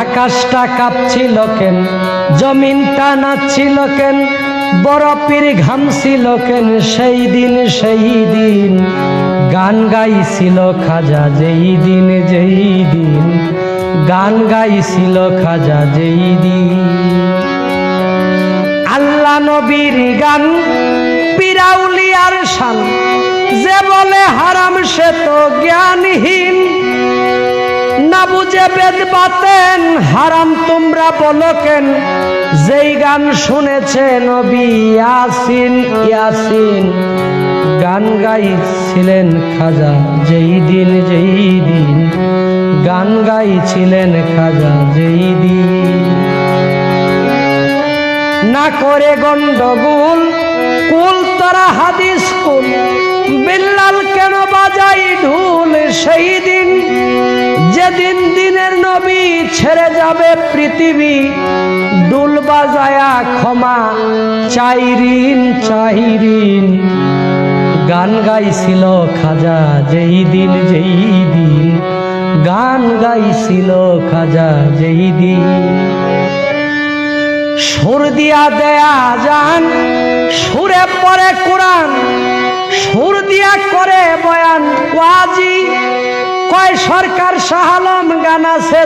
আকাশটা কাঁপছিল কেন? জমিনটা নাচছিল কেন? বরফের ঘামছিল কেন? সেই দিন সেই দিন। গান গাইছিল খাজা, যেই দিন যেই দিন। গান গাইছিল খাজা, যেই দিন। আল্লাহ নবীর গান, পিরাউলিয়ার শান যে বলে হারাম না বুঝে বেদ বাতেন, হারাম তোমরা বলো যেই গান শুনেছে নবী ইয়াসিন ইয়াসিন, গান গাইছিলেন খাজা, যেই দিন যেই দিন। গান গাইছিলেন খাজা, যেই দিন। না করে গন্ডগোল, কুল তারা হাদিস কুল। নবী ছেড়ে যাবে পৃথিবী। ডুল বাজায়া ক্ষমা চাইরিন চাইরিন গান গাইছিল খাজা যেই দিন যেই দিন। গান গাইছিল খাজা যেই দিন। সুর দিয়া দেয়া যান, সুরে পরে সরকার শাহালাম গান আছে।